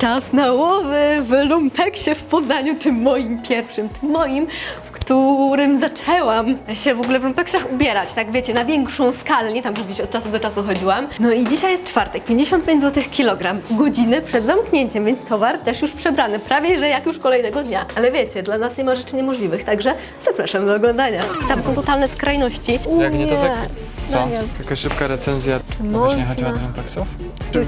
Czas na łowy w lumpeksie w Poznaniu, tym moim pierwszym, tym moim, w którym zaczęłam się w ogóle w lumpeksach ubierać, tak wiecie, na większą skalę, nie tam, gdzieś od czasu do czasu chodziłam. No i dzisiaj jest czwartek, 55 zł kilogram, godzinę przed zamknięciem, więc towar też już przebrany, prawie że jak już kolejnego dnia. Ale wiecie, dla nas nie ma rzeczy niemożliwych, także zapraszam do oglądania. Tam są totalne skrajności. U, Jak nie, to za... Co? Daniel. Jakaś szybka recenzja. można? Właśnie chodziła do lumpeksów?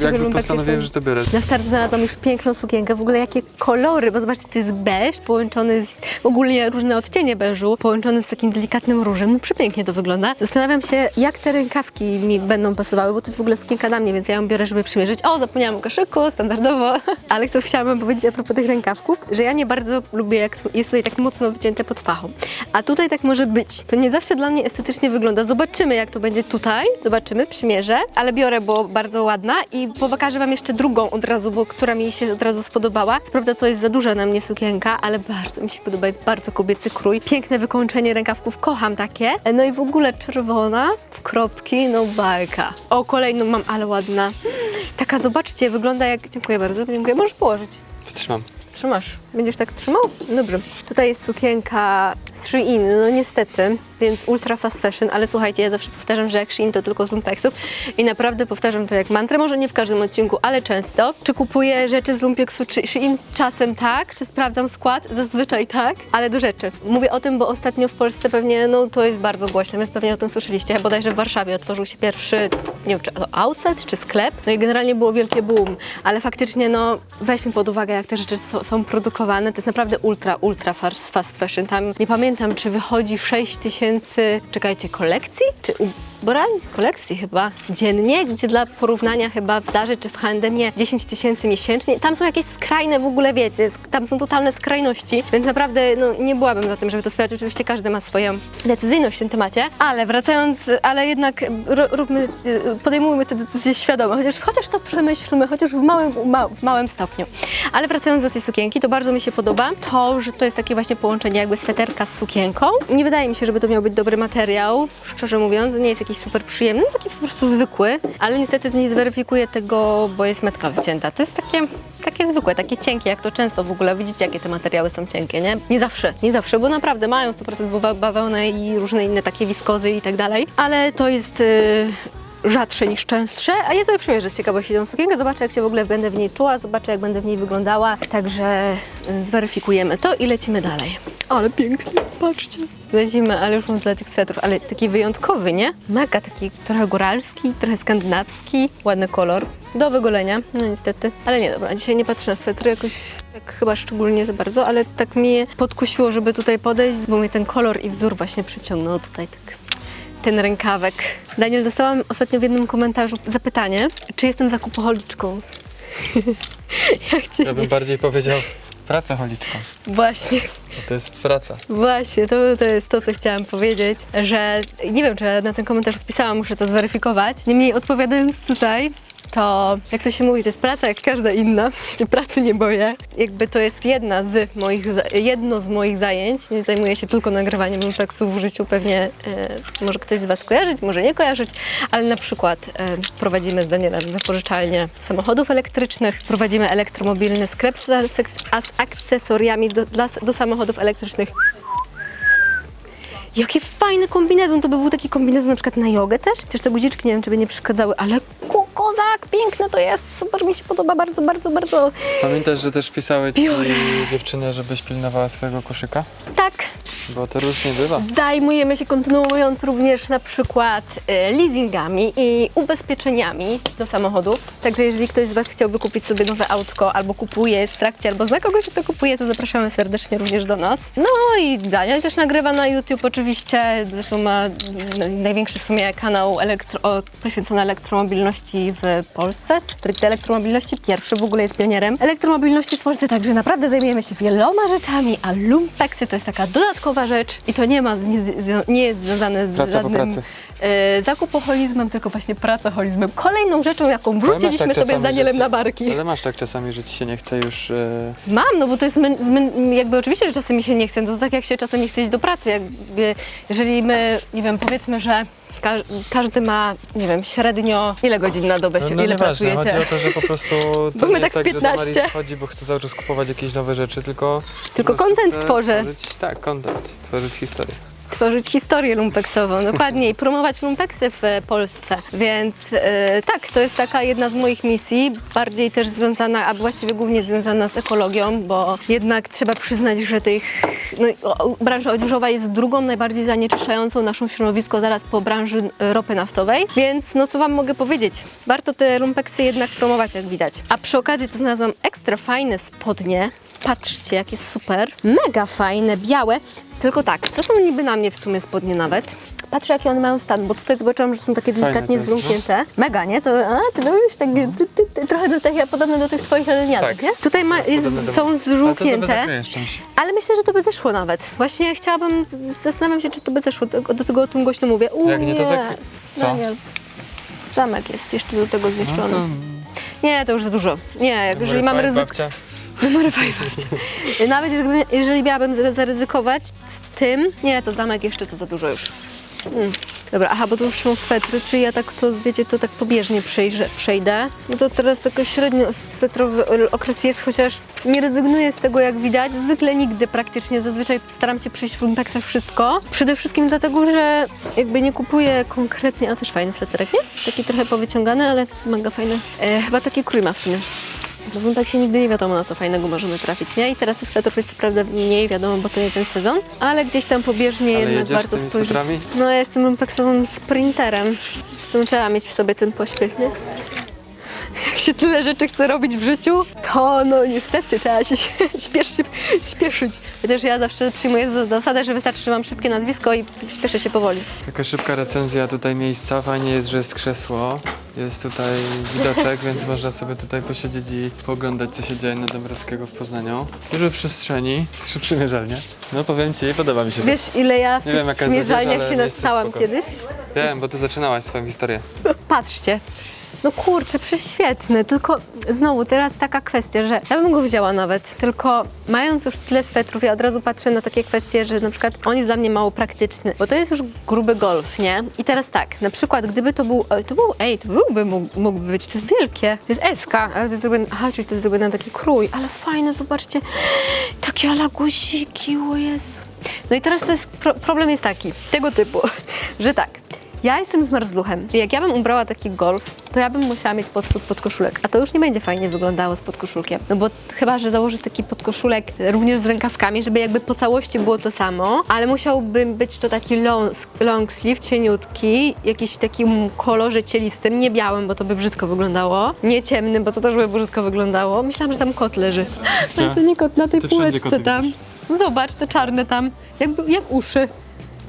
Jakby lumpeksy postanowiłem, są- że to biorę. Na start znalazłam już piękną sukienkę, w ogóle jakie kolory, bo zobaczcie, to jest beż połączony z, ogólnie różne odcienie beżu, połączony z takim delikatnym różem, no przepięknie to wygląda. Zastanawiam się, jak te rękawki mi będą pasowały, bo to jest w ogóle sukienka na mnie, więc ja ją biorę, żeby przymierzyć. O, zapomniałam o koszyku, standardowo. Ale co chciałam wam powiedzieć a propos tych rękawków, że ja nie bardzo lubię, jak jest tutaj tak mocno wycięte pod pachą. A tutaj tak może być. To nie zawsze dla mnie estetycznie wygląda. Zobaczymy, jak to będzie tutaj. Zobaczymy, przymierzę, ale biorę, bo bardzo ładna i pokażę wam jeszcze drugą od razu, bo która mi się od razu spodobała. Prawda to jest za duża na mnie sukienka, ale bardzo mi się podoba, jest bardzo kobiecy krój. Piękne wykończenie rękawków, kocham takie. No i w ogóle czerwona, w kropki, no bajka. O, kolejną mam, ale ładna. Taka, zobaczcie, wygląda jak... Dziękuję bardzo, dziękuję. Możesz położyć. Trzymam. Trzymasz. Będziesz tak trzymał? Dobrze. Tutaj jest sukienka z Shein, no niestety, więc ultra fast fashion, ale słuchajcie, ja zawsze powtarzam, że jak Shein to tylko z lumpexów i naprawdę powtarzam to jak mantrę, może nie w każdym odcinku, ale często. Czy kupuję rzeczy z lumpeksu czy Shein? Czasem tak. Czy sprawdzam skład? Zazwyczaj tak, ale do rzeczy. Mówię o tym, bo ostatnio w Polsce pewnie, no to jest bardzo głośne, więc pewnie o tym słyszeliście. Bodajże w Warszawie otworzył się pierwszy, nie wiem, czy to outlet, czy sklep. No i generalnie było wielkie boom, ale faktycznie, no weźmy pod uwagę, jak te rzeczy są, są produkowane. To jest naprawdę ultra, ultra fast, fashion. Tam nie pamiętam, czy wychodzi 6 tysięcy, czekajcie, kolekcji? Czy ubrań? Kolekcji chyba dziennie, gdzie dla porównania chyba w Zarze czy w H&M 10 tysięcy miesięcznie. Tam są jakieś skrajne w ogóle, wiecie, tam są totalne skrajności, więc naprawdę no, nie byłabym za tym, żeby to wspierać. Oczywiście każdy ma swoją decyzyjność w tym temacie, ale wracając, ale jednak róbmy, y, podejmujmy te decyzje świadome, chociaż, chociaż to przemyślmy, chociaż w małym, ma, w małym stopniu. Ale wracając do tej sukienki, to bardzo mi się podoba to, że to jest takie właśnie połączenie jakby sweterka z sukienką. Nie wydaje mi się, żeby to miał być dobry materiał, szczerze mówiąc, nie jest jakiś super przyjemny, taki po prostu zwykły, ale niestety nie zweryfikuję tego, bo jest metka wycięta. To jest takie, takie zwykłe, takie cienkie, jak to często w ogóle, widzicie jakie te materiały są cienkie, nie? Nie zawsze, nie zawsze, bo naprawdę mają 100% bawa- bawełnę i różne inne takie wiskozy i tak dalej, ale to jest... Yy rzadsze niż częstsze, a ja sobie przymierzę z ciekawości tą sukienkę, zobaczę jak się w ogóle będę w niej czuła, zobaczę jak będę w niej wyglądała, także y, zweryfikujemy to i lecimy dalej. Ale pięknie, patrzcie. Lecimy, ale już mam dla tych swetrów, ale taki wyjątkowy, nie? Mega, taki trochę góralski, trochę skandynawski, ładny kolor. Do wygolenia, no niestety. Ale nie, dobra, dzisiaj nie patrzę na swetry jakoś tak chyba szczególnie za bardzo, ale tak mnie podkusiło, żeby tutaj podejść, bo mnie ten kolor i wzór właśnie przyciągnął tutaj tak ten rękawek. Daniel, dostałam ostatnio w jednym komentarzu zapytanie, czy jestem zakupoholiczką. Jak cię... Ja bym bardziej powiedział pracocholiczką. Właśnie, Bo to jest praca. właśnie, to, to jest to, co chciałam powiedzieć, że nie wiem, czy ja na ten komentarz odpisałam, muszę to zweryfikować. Niemniej odpowiadając tutaj, to jak to się mówi, to jest praca jak każda inna. Ja się pracy nie boję. Jakby to jest jedna z moich, jedno z moich zajęć. Nie zajmuję się tylko nagrywaniem impexów w życiu. Pewnie e, może ktoś z Was kojarzyć, może nie kojarzyć, ale na przykład e, prowadzimy z Danielem wypożyczalnię samochodów elektrycznych, prowadzimy elektromobilny sklep z, z, z akcesoriami do, dla, do samochodów elektrycznych. Jaki fajny kombinezon, to by był taki kombinezon na przykład na jogę też. Chociaż te guziczki nie wiem, czy by nie przeszkadzały, ale ko kozak, piękne to jest, super mi się podoba, bardzo, bardzo, bardzo. Pamiętasz, że też pisały ci Biorę. dziewczyny, żebyś pilnowała swojego koszyka? Tak, Bo to różnie bywa. zajmujemy się kontynuując również na przykład e, leasingami i ubezpieczeniami do samochodów. Także jeżeli ktoś z Was chciałby kupić sobie nowe autko, albo kupuje, jest w trakcie, albo zna kogoś, kto kupuje, to zapraszamy serdecznie również do nas. No i Daniel też nagrywa na YouTube oczywiście, zresztą ma mm, największy w sumie kanał elektro, poświęcony elektromobilności w Polsce, stricte elektromobilności. Pierwszy w ogóle jest pionierem elektromobilności w Polsce, także naprawdę zajmujemy się wieloma rzeczami, a lumpeksy to jest taka dodatkowa rzecz i to nie ma, z- nie, z- nie jest związane z Praca po żadnym pracy. E, zakupoholizmem, tylko właśnie pracoholizmem. Kolejną rzeczą, jaką wrzuciliśmy tak sobie z Danielem że na ci- barki. Ale masz tak czasami, że ci się nie chce już... E, Mam, no bo to jest zmę, zmę, jakby oczywiście, że czasem mi się nie chce, to tak jak się czasem nie chce iść do pracy, jakby, jeżeli my, nie wiem, powiedzmy, że ka każdy ma, nie wiem, średnio ile godzin na dobę, się, no ile nieważne, pracujecie? chodzi o to, że po prostu to Bo my nie jest tak tak, z że Damaris 15. chodzi, bo chce cały czas kupować jakieś nowe rzeczy, tylko... Tylko content chce tworzę. Tworzyć, tak, content, tworzyć historię. Tworzyć historię lumpeksową, dokładnie, i promować lumpeksy w Polsce. Więc e, tak, to jest taka jedna z moich misji, bardziej też związana, a właściwie głównie związana z ekologią, bo jednak trzeba przyznać, że tych, no, branża odzieżowa jest drugą najbardziej zanieczyszczającą naszą środowisko zaraz po branży e, ropy naftowej, więc no co Wam mogę powiedzieć, warto te lumpeksy jednak promować, jak widać. A przy okazji to znalazłam ekstra fajne spodnie, Patrzcie, jakie super. Mega fajne, białe. Tylko tak, to są niby na mnie w sumie spodnie nawet. Patrzę, jaki one mają stan, bo tutaj zobaczyłam, że są takie delikatnie jest, no. Mega, nie? To, a, ty lubisz takie, ty, ty, ty, trochę do tych, podobne do tych twoich lenianek, Tak. nie? Tutaj ma, jest, Podobne do- są Ale to sobie zżółknięte, zakryjesz czymś. ale myślę, że to by zeszło nawet. Właśnie chciałabym, zastanawiam się, czy to by zeszło, do do tego o tym głośno mówię. U, Jak nie, to zak- co? Daniel. Zamek jest jeszcze do tego No zniszczony. Nie, to już za dużo. Nie, jak jeżeli mamy ryzyko... Babcia. Numer Nawet jeżeli, miałabym zaryzykować z tym, nie, to zamek jeszcze to za dużo już. Mm. Dobra, aha, bo to już są swetry, czy ja tak to, wiecie, to tak pobieżnie przejrzę, przejdę. No to teraz tylko średnio swetrowy okres jest, chociaż nie rezygnuję z tego, jak widać. Zwykle nigdy praktycznie, zazwyczaj staram się przyjść w lumpeksach wszystko. Przede wszystkim dlatego, że jakby nie kupuję konkretnie, a też fajny sweterek, nie? Taki trochę powyciągany, ale mega fajny. E, chyba taki krój ma w sumie. W tak się nigdy nie wiadomo, na co fajnego możemy trafić, nie? I teraz tych swetrów jest co prawda mniej, wiadomo, bo to nie ten sezon, ale gdzieś tam pobieżnie Ale jednak jedziesz z warto tymi spojrzeć. swetrami? No ja jestem lumpeksowym sprinterem, z tym trzeba mieć w sobie ten pośpiech, nie? Jak się tyle rzeczy chce robić w życiu, to no niestety trzeba się śpieszy, śpieszyć. Chociaż ja zawsze przyjmuję za zasadę, że wystarczy, że mam szybkie nazwisko i śpieszę się powoli. Taka szybka recenzja tutaj miejsca. Fajnie jest, że jest krzesło. Jest tutaj widoczek, więc można sobie tutaj posiedzieć i pooglądać, co się dzieje na Dąbrowskiego w Poznaniu. Dużo przestrzeni, trzy przymierzalnie. No powiem Ci, podoba mi się to. Wiesz, ile ja w Nie tych wiem, przymierzalniach się nastałam kiedyś? Wiem, bo Ty zaczynałaś swoją historię. Patrzcie. No kurczę, prześwietny, tylko znowu teraz taka kwestia, że ja bym go wzięła nawet, tylko mając już tyle swetrów, ja od razu patrzę na takie kwestie, że na przykład on jest dla mnie mało praktyczny, bo to jest już gruby golf, nie? I teraz tak, na przykład gdyby to był, to był, ej, to byłby, mógł, mógłby być, to jest wielkie, to jest SK, ale to jest zrobione, aha, czyli to jest zrobione na taki krój, ale fajne, zobaczcie, takie ala guziki, o Jezu. No i teraz to jest, pro, problem jest taki, tego typu, że tak, ja jestem zmarzluchem. I Jak ja bym ubrała taki golf, to ja bym musiała mieć pod koszulek. A to już nie będzie fajnie wyglądało z podkoszulkiem. No bo chyba, że założę taki podkoszulek również z rękawkami, żeby jakby po całości było to samo, ale musiałby być to taki long, long sleeve, cieniutki, jakiś takim kolorze cielistym, nie białym, bo to by brzydko wyglądało, nie ciemnym, bo to też by brzydko wyglądało. Myślałam, że tam kot leży. Ale to nie kot na tej Ty półeczce tam. No Zobacz, te czarne tam, jakby, jak uszy.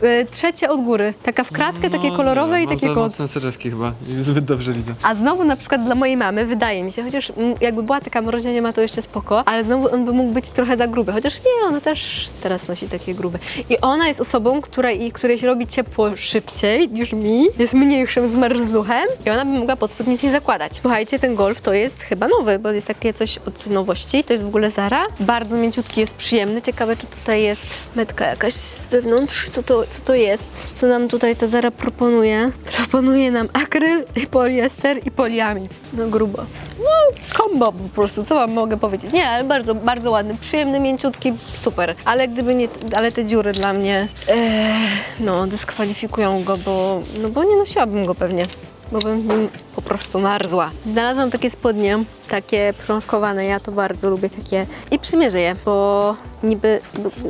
Y, Trzecie od góry, taka w kratkę, takie No, kolorowe nie, i takie kot. mocne soczewki chyba i zbyt dobrze widzę. A znowu na przykład dla mojej mamy wydaje mi się, chociaż mm, jakby była taka mroźnia, nie ma to jeszcze spoko, ale znowu on by mógł być trochę za gruby, chociaż nie, ona też teraz nosi takie grube. I ona jest osobą, której, której się robi ciepło szybciej niż mi, jest mniejszym zmarzluchem i ona by mogła pod spód nic nie zakładać. Słuchajcie, ten golf to jest chyba nowy, bo jest takie coś od nowości, to jest w ogóle Zara. Bardzo mięciutki, jest przyjemny. Ciekawe, czy tutaj jest metka jakaś z wewnątrz, co to, co to jest? Co nam tutaj ta Zara proponuje? Proponuje nam akryl, poliester i poliamid. No grubo. No, kombo po prostu, co wam mogę powiedzieć? Nie, ale bardzo, bardzo ładny, przyjemny, mięciutki, super. Ale gdyby nie, ale te dziury dla mnie, e, no, dyskwalifikują go, bo, no bo nie nosiłabym go pewnie bo bym nim po prostu marzła. Znalazłam takie spodnie, takie prążkowane, ja to bardzo lubię takie i przymierzę je, bo niby,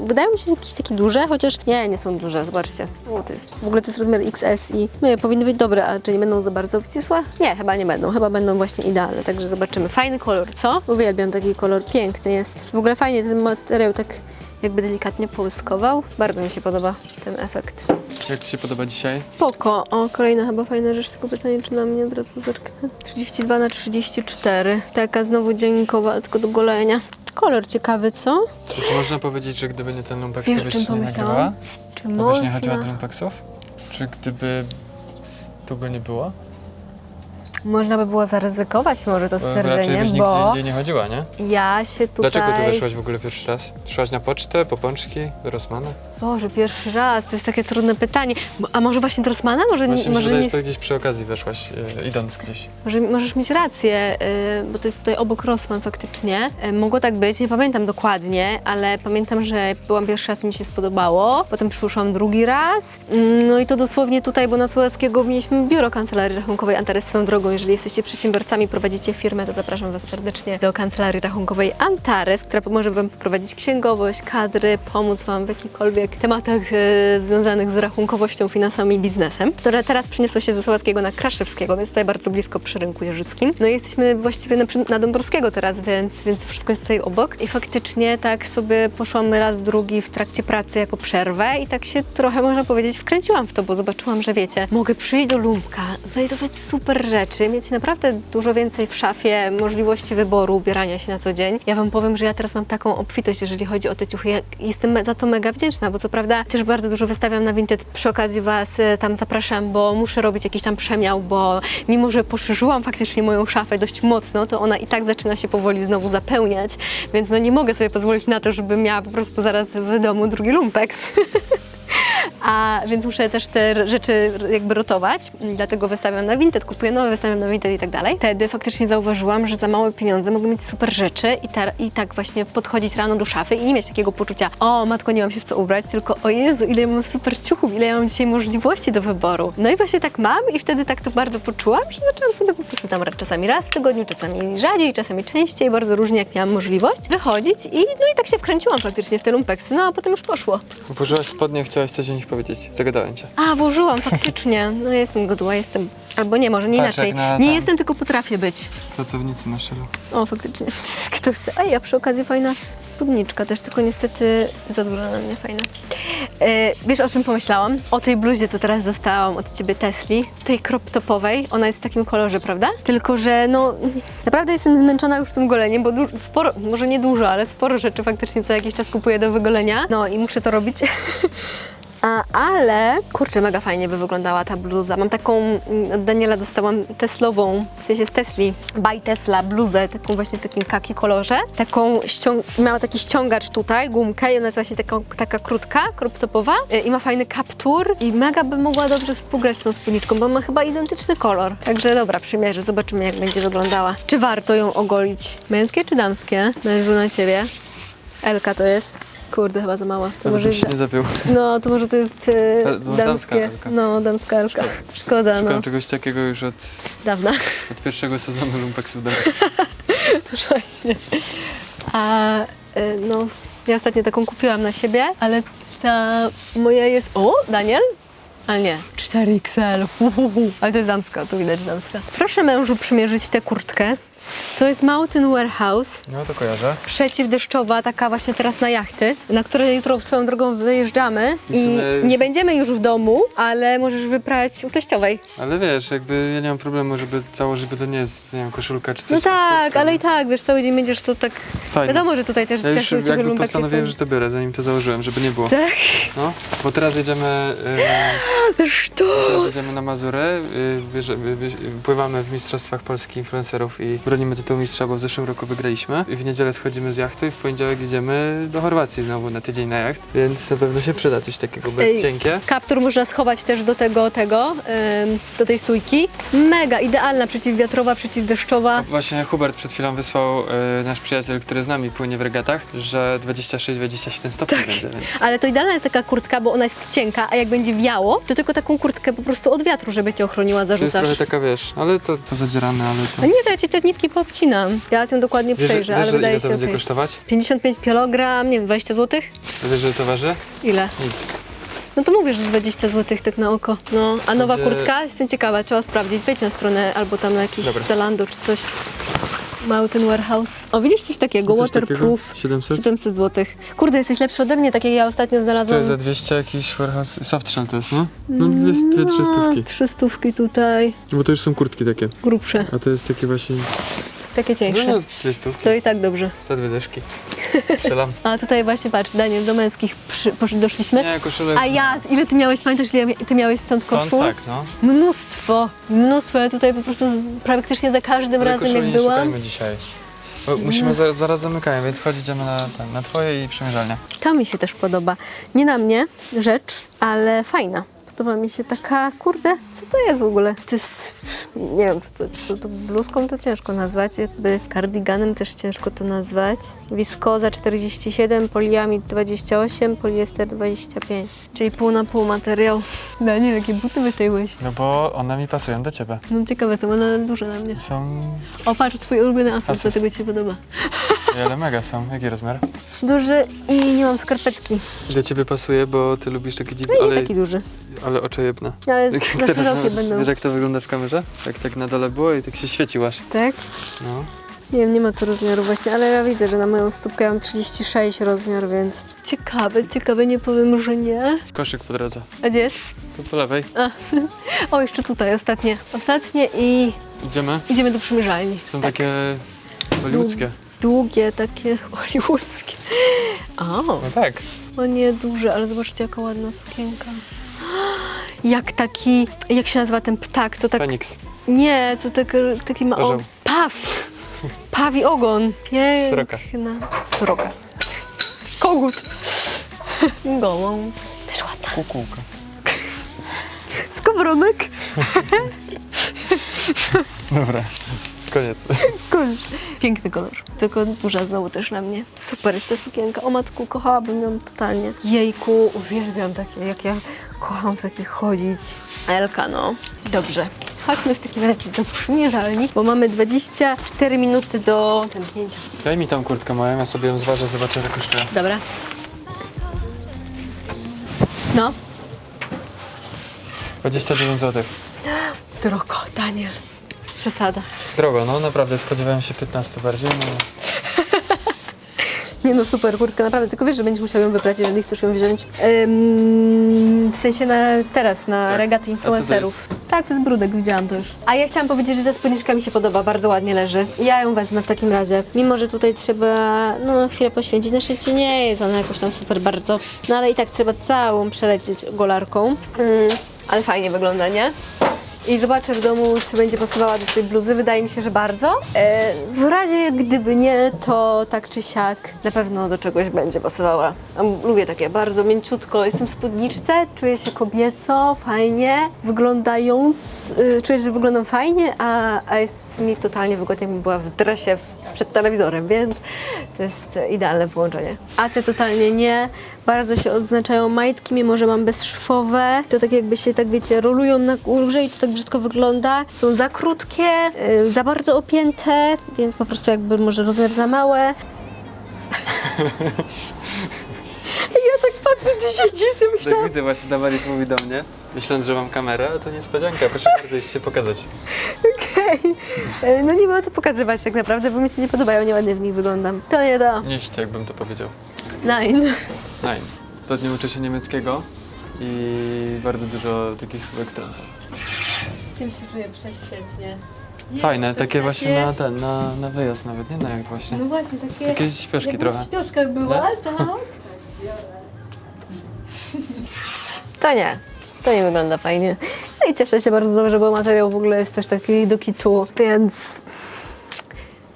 wydają mi się jakieś takie duże, chociaż nie, nie są duże, zobaczcie. O, to jest, w ogóle to jest rozmiar XS i no, powinny być dobre, a czy nie będą za bardzo obcisłe? Nie, chyba nie będą, chyba będą właśnie idealne, także zobaczymy. Fajny kolor, co? Uwielbiam taki kolor, piękny jest. W ogóle fajnie ten materiał tak jakby delikatnie połyskował. Bardzo mi się podoba ten efekt. Jak Ci się podoba dzisiaj? Spoko. O, kolejna chyba fajna rzecz, tylko pytanie, czy na mnie od razu zerknę. 32 na 34. Taka znowu dziennikowa, tylko do golenia. Kolor ciekawy, co? Czy można powiedzieć, że gdyby nie ten lumpeks, Wiesz, to byś czym nie pomyślałam? nagrywała? Czy To byś można? nie chodziła do lumpeksów? Czy gdyby tu go nie było? Można by było zaryzykować może to Bo raczej stwierdzenie, byś nigdzie bo indziej nie chodziła, nie? ja się tutaj... Dlaczego tu weszłaś w ogóle pierwszy raz? Szłaś na pocztę, po pączki, do Rosmana? Boże, pierwszy raz, to jest takie trudne pytanie. A może właśnie do Rosmana? Może, Właśnie mi się może, wydaje, że to gdzieś przy okazji weszłaś, e, idąc gdzieś. może możesz mieć rację, yy, bo to jest tutaj obok Rosman faktycznie. Yy, mogło tak być, nie pamiętam dokładnie, ale pamiętam, że byłam pierwszy raz i mi się spodobało. Potem przyszłam drugi raz. Mm, No i to dosłownie tutaj, bo na Słowackiego mieliśmy biuro kancelarii rachunkowej Antares swoją drogą. Jeżeli jesteście przedsiębiorcami, prowadzicie firmę, to zapraszam Was serdecznie do kancelarii rachunkowej Antares, która pomoże Wam prowadzić księgowość, kadry, pomóc Wam w tematach e, związanych z rachunkowością, finansami i biznesem, które teraz przeniosło się ze Słowackiego na Kraszewskiego, więc tutaj bardzo blisko przy rynku jeżyckim. No i jesteśmy właściwie na, na Dąbrowskiego teraz, więc, więc wszystko jest tutaj obok. I faktycznie tak sobie poszłam raz, drugi w trakcie pracy jako przerwę i tak się trochę, można powiedzieć, wkręciłam w to, bo zobaczyłam, że wiecie, mogę przyjść do Lumpka, znajdować super rzeczy, mieć naprawdę dużo więcej w szafie możliwości wyboru, ubierania się na co dzień. Ja Wam powiem, że ja teraz mam taką obfitość, jeżeli chodzi o te ciuchy. Ja jestem za to mega wdzięczna, bo co prawda też bardzo dużo wystawiam na Vinted. Przy okazji Was e, tam zapraszam, bo muszę robić jakiś tam przemiał, bo mimo, że poszerzyłam faktycznie moją szafę dość mocno, to ona i tak zaczyna się powoli znowu zapełniać, więc no nie mogę sobie pozwolić na to, żebym miała po prostu zaraz w domu drugi lumpeks. A więc muszę też te rzeczy jakby rotować, dlatego wystawiam na Vinted, kupuję nowe, wystawiam na Vinted i tak dalej. Wtedy faktycznie zauważyłam, że za małe pieniądze mogę mieć super rzeczy i, ta, i tak właśnie podchodzić rano do szafy i nie mieć takiego poczucia, o matko, nie mam się w co ubrać, tylko o Jezu, ile ja mam super ciuchów, ile ja mam dzisiaj możliwości do wyboru. No i właśnie tak mam i wtedy tak to bardzo poczułam, że zaczęłam sobie po prostu tam czasami raz w tygodniu, czasami rzadziej, czasami częściej, bardzo różnie jak miałam możliwość, wychodzić i no i tak się wkręciłam faktycznie w te lumpeksy, no a potem już poszło. Włożyłaś spodnie, chciałaś coś o nich powiedzieć. Zagadałem cię. A, włożyłam faktycznie. No jestem godła, jestem. Albo nie, może nie Patrz, inaczej. jak na Nie tam. jestem, tylko potrafię być. Pracownicy na szelu. O, faktycznie. Kto chce. A ja przy okazji fajna spódniczka też, tylko niestety za duża na mnie fajna. E, wiesz, o czym pomyślałam? O tej bluzie, co teraz dostałam od ciebie Tesli, tej crop topowej. Ona jest w takim kolorze, prawda? Tylko, że no naprawdę jestem zmęczona już tym goleniem, bo du- sporo, może nie dużo, ale sporo rzeczy faktycznie co jakiś czas kupuję do wygolenia. No i muszę to robić. Ale kurczę, mega fajnie by wyglądała ta bluza. Mam taką, mm, od Daniela dostałam teslową, w sensie z Tesli, by Tesla bluzę, taką właśnie w takim kaki kolorze. Taką miała taki ściągacz tutaj, gumkę i ona jest właśnie taką, taka krótka, kroptopowa y, i ma fajny kaptur i mega by mogła dobrze współgrać z tą spódniczką, bo ma chyba identyczny kolor. Także dobra, przymierzę, zobaczymy jak będzie wyglądała. Czy warto ją ogolić? Męskie czy damskie? Mężu na ciebie. Elka to jest. Kurde, chyba za mała. To może się nie zapiął. no, to może to jest e, damska damskie. elka. No, damska elka. Szkoda, Szukam no. czegoś takiego już od, Dawna. od pierwszego sezonu Lumpeksu do Właśnie. A e, no, ja ostatnio taką kupiłam na siebie, ale ta moja jest... O, Daniel? Ale nie, 4XL. Uhuhu. Ale to jest damska, tu widać damska. Proszę mężu przymierzyć tę kurtkę. To jest Mountain Warehouse. No to kojarzę. przeciwdeszczowa, taka właśnie teraz na jachty, na które jutro swoją drogą wyjeżdżamy I nie będziemy już w domu, ale możesz wyprać u teściowej. Ale wiesz, jakby ja nie mam problemu, żeby założyć, bo to nie jest, nie wiem, koszulka czy coś. No tak, ale i tak, wiesz, cały dzień będziesz to tak... Fajnie. Wiadomo, że tutaj też Ja już ciechy, ciechy jakby postanowiłem, że to biorę, zanim to założyłem, żeby nie było. Tak? No, bo teraz jedziemy, to... yy, teraz jedziemy na Mazury, yy, bierze, bierze- pływamy w Mistrzostwach Polski Influencerów i bronimy tytułu mistrza, bo w zeszłym roku wygraliśmy. I w niedzielę schodzimy z jachtu i w poniedziałek jedziemy do Chorwacji znowu na tydzień na jacht, więc na pewno się przyda coś takiego bez Ej. cienkie. Kaptur można schować też do tego, tego, ym, do tej stójki. Mega, idealna, przeciwwiatrowa, przeciwdeszczowa. Właśnie Hubert przed chwilą wysłał yy, nasz przyjaciel, który z nami płynie w regatach, że 26-27 stopni Tak. będzie, więc Ale to idealna jest taka kurtka, bo ona jest cienka, a jak będzie wiało, to tylko taką kurtkę po prostu od wiatru, żeby cię ochroniła, to jest zarzucasz. trochę taka, wiesz, ale to pozadzierane, ale to... A nie, to ja ci te nitki poobcinam. Ja ją dokładnie Wiesz, przejrzę, wiesz, ale że wydaje ile to się będzie okej. kosztować? 55 kg, nie wiem, 20 zł? Wiesz, że to waży? Ile? Nic. No to mówię, że z 20 zł tak na oko. No, a nowa Będzie- kurtka? Jestem ciekawa, trzeba sprawdzić. Wejdź na stronę albo tam na jakiś Dobra. Zalando czy coś. Mountain Warehouse. O, widzisz coś takiego? Coś Waterproof. takiego? 700? 700 zł. Kurde, jesteś lepszy ode mnie, tak jak ja ostatnio To znalazłam. jest za 200 jakiś warehouse. Softshell to jest, no? No dwie, dwie trzy stówki. Trzy stówki tutaj, Bo to już są kurtki takie. grubsze, A to jest takie właśnie... takie cieńsze. No, dwie stówki. To i tak dobrze. Za dwie dyszki. Strzelam. A tutaj właśnie patrz, Daniel, do męskich przy, posz- doszliśmy. Nie, koszulek... A ja, ile ty miałeś, pamiętasz ile ty miałeś stąd Stąd koszul? tak, no. Mnóstwo. mnóstwo. Ja tutaj po prostu z, praktycznie za każdym Ale razem jak nie byłam, szukajmy dzisiaj. Bo musimy, zaraz, zaraz zamykają, więc chodź, idziemy na, ten, na twoje i przymierzalnia. to mi się też podoba. Nie na mnie rzecz, ale fajna. Podoba mi się taka, kurde, co to jest w ogóle? To jest, nie wiem, co to, to, to bluzką to ciężko nazwać, jakby kardiganem też ciężko to nazwać. Wiskoza 47, poliamid 28, poliester 25, czyli pół na pół materiał. Daniel, jakie buty wyciąłeś? No bo one mi pasują do ciebie. No ciekawe, są one duże na mnie. Są... O, patrz, twój ulubiony Asus, Asus. dlatego ci się podoba. Ale mega są. Jaki rozmiar? Duży i nie mam skarpetki. Do ciebie pasuje, bo ty lubisz takie dziwne, No i nie ale, taki duży. ale oczojebne. Ale Tak na jak teraz szerokie będą. Wiesz jak to wygląda w kamerze? Jak tak na dole było i tak się świeciłaś. Tak? No. Nie wiem, nie ma tu rozmiaru właśnie, ale ja widzę, że na moją stópkę ja mam 36 rozmiar, więc... Ciekawe, ciekawe, nie powiem, że nie. Koszyk po drodze. A gdzie jest? Tu po lewej. A. O, jeszcze tutaj, ostatnie. Ostatnie i Idziemy. idziemy do przymierzalni. Są takie hollywoodzkie. Długie, takie hollywoodzkie. O, No tak. o nie, duże, ale zobaczcie, jaka ładna sukienka. Jak taki, jak się nazywa ten ptak, co tak... Feniks. Nie, co tak, taki ma... O, Orzeł. paw! Pawi ogon. Piękna. Sroka. Sroka. Kogut. Gołą. Też ładna. Kukułka. Skowronek. Dobra. Tylko duża znowu też na mnie. Super jest ta sukienka. O matku, kochałabym ją totalnie. Jejku, uwielbiam takie, jak ja kocham w takich chodzić. Elka, no. Dobrze. Chodźmy w takim razie do przymierzalni, bo mamy 24 minuty do zamknięcia. Daj mi tą kurtkę moją, ja sobie ją zważę, zobaczę ile kosztuje. Dobra. No, 29 zł. drogo, Daniel. Przesada. Drogo, no naprawdę, spodziewałem się 15 bardziej, no. Nie no, super kurtka, naprawdę. Tylko wiesz, że będziesz musiał ją wybrać, jeżeli chcesz ją wziąć. Ym, w sensie na, teraz, na Tak. regaty A co to influencerów. Tak, to jest brudek, widziałam to już. A ja chciałam powiedzieć, że ta spódniczka mi się podoba, bardzo ładnie leży. Ja ją wezmę w takim razie. Mimo, że tutaj trzeba, no, chwilę poświęcić. Na szczęście nie jest ona jakoś tam super bardzo. No ale i tak trzeba całą przelecieć golarką. Mm, ale fajnie wygląda, nie? I zobaczę w domu, czy będzie pasowała do tej bluzy. Wydaje mi się, że bardzo. E, w razie gdyby nie, to tak czy siak na pewno do czegoś będzie pasowała. Lubię takie bardzo mięciutko. Jestem w spódniczce, czuję się kobieco, fajnie, wyglądając. Y, czuję, że wyglądam fajnie, a, a jest mi totalnie wygodnie, jakbym była w dresie w, przed telewizorem, więc to jest idealne połączenie. A ty totalnie nie. Bardzo się odznaczają majtki, mimo że mam bezszwowe. To tak jakby się, tak wiecie, rolują na górze i to tak brzydko wygląda. Są za krótkie, y, za bardzo opięte, więc po prostu jakby może rozmiar za małe. ja tak patrzę, ty siedzisz i Tak myślałam, widzę właśnie, Damaris mówi do mnie, myśląc, że mam kamerę, a to niespodzianka, proszę bardzo, iść się pokazać. okej. Y, No nie ma co pokazywać tak naprawdę, bo mi się nie podobają, nieładnie w nich wyglądam. To nie to. Nieść, jakbym to powiedział. Nine. Nein. Ostatnio uczę się niemieckiego i bardzo dużo takich słówek trącam. Tym się czuję prześwietnie. Nie, Fajne, to takie właśnie na ten, na, na wyjazd nawet, nie na jak właśnie. No właśnie, takie... Takie śpioszki jakbym trochę. w śpioszkach była, tak? To nie. To nie wygląda fajnie. No i cieszę się bardzo dobrze, bo materiał w ogóle jest też taki do kitu, więc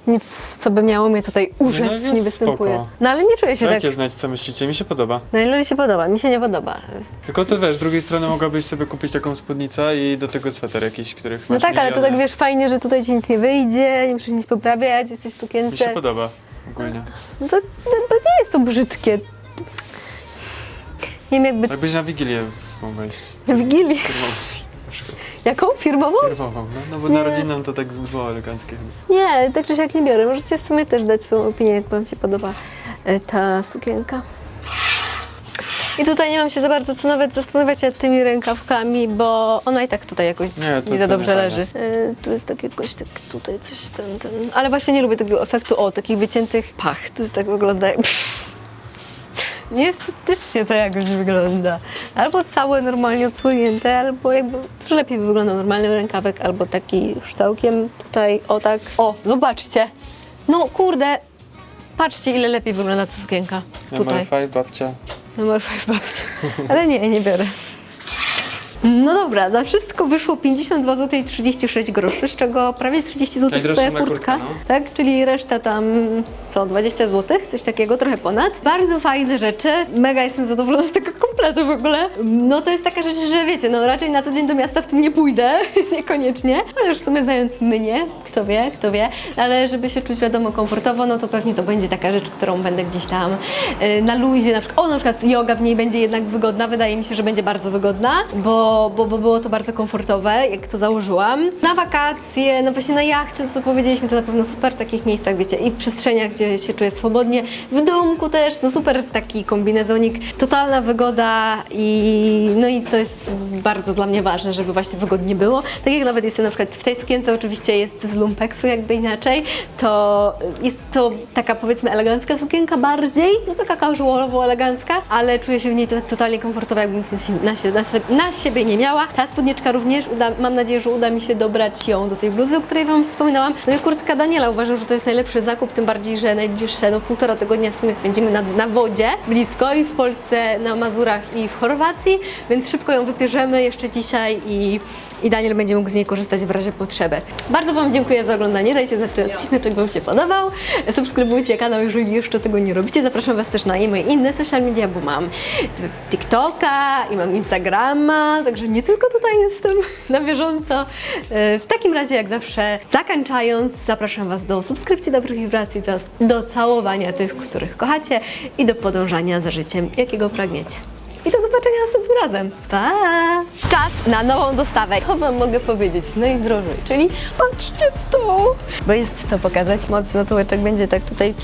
nic, co by miało mnie tutaj urzec, No jest nie występuje. spoko. No ale nie czuję się tak. Dajcie znać, co myślicie, mi się podoba. No ile mi się podoba? Mi się nie podoba. Tylko to wiesz, z drugiej strony mogłabyś sobie kupić taką spódnicę i do tego sweter jakiś, których No masz tak, ale to miliony. tak wiesz, fajnie, że tutaj ci nic nie wyjdzie, nie musisz nic poprawiać, jesteś w Mi się sukience. podoba ogólnie. No to, no, to nie jest to brzydkie. Nie wiem jakby Jakbyś na Wigilię mogła iść. na Wigilię. Firmową. Jaką? Firmową? Firmową, no, no bo Nie. na rodzinną to tak było eleganckie. Nie, tak czy siak nie biorę. Możecie w sumie też dać swoją opinię, jak wam się podoba e, ta sukienka. I tutaj nie mam się za bardzo co nawet zastanawiać nad tymi rękawkami, bo ona i tak tutaj jakoś Nie, nie, to- za to nie dobrze fajne. leży. E, tu jest tak jakoś tak tutaj coś ten, ten. Ale właśnie nie lubię tego efektu o takich wyciętych pach. To jest tak wygląda jak... Nieestetycznie to jakoś wygląda. Albo całe normalnie odsłonięte, albo jakby dużo lepiej by wyglądał normalny rękawek, albo taki już całkiem tutaj, o tak. O, zobaczcie. No kurde, patrzcie ile lepiej wygląda ta sukienka. Numer Tutaj. 5, babcia. Numer 5 babcia. Ale nie, nie biorę. No dobra, za wszystko wyszło 52 zł i 36 groszy, z czego prawie 30 zł moja kurtka, kurtka, no. tak? Czyli reszta tam, co, 20 zł, coś takiego, trochę ponad. Bardzo fajne rzeczy, mega jestem zadowolona z tego kompletu w ogóle. No to jest taka rzecz, że wiecie, no raczej na co dzień do miasta w tym nie pójdę, niekoniecznie, chociaż w sumie znając mnie, kto wie, kto wie, ale żeby się czuć wiadomo komfortowo, no to pewnie to będzie taka rzecz, którą będę gdzieś tam y, na luzie, na przykład, o na przykład yoga w niej będzie jednak wygodna, wydaje mi się, że będzie bardzo wygodna, bo, bo, bo było to bardzo komfortowe, jak to założyłam. Na wakacje, no właśnie na jachty, co powiedzieliśmy, to na pewno super w takich miejscach, wiecie, i w przestrzeniach, gdzie się czuję swobodnie, w domku też, no super taki kombinezonik, totalna wygoda i no i to jest bardzo dla mnie ważne, żeby właśnie wygodnie było. Tak jak nawet jestem na przykład w tej sukience, oczywiście jest z lumpeksu jakby inaczej, to jest to taka powiedzmy elegancka sukienka bardziej, no taka casualowo elegancka, ale czuję się w niej to, totalnie komfortowo, jakbym nic na, się, na siebie nie miała. Ta spódniczka również, uda, mam nadzieję, że uda mi się dobrać ją do tej bluzy, o której Wam wspominałam. No i kurtka Daniela, uważam, że to jest najlepszy zakup, tym bardziej, że najbliższe no półtora tygodnia w sumie spędzimy na, na wodzie, blisko i w Polsce, na Mazurach i w Chorwacji, więc szybko ją wypierzemy jeszcze dzisiaj i, i Daniel będzie mógł z niej korzystać w razie potrzeby. Bardzo Wam dziękuję za oglądanie, dajcie znać, czy odcinek Wam się podobał, subskrybujcie kanał, jeżeli jeszcze tego nie robicie, zapraszam Was też na moje inne social media, bo mam TikToka i mam Instagrama, także nie tylko tutaj jestem na bieżąco. E, W takim razie, jak zawsze, zakończając, zapraszam Was do subskrypcji, dobrych wibracji, do, do całowania tych, których kochacie i do podążania za życiem, jakiego pragniecie. I do zobaczenia następnym razem. Pa! Czas na nową dostawę. Co Wam mogę powiedzieć? Najdrożej, czyli patrzcie! Bo jest co pokazać. Mocno tułeczek będzie tak tutaj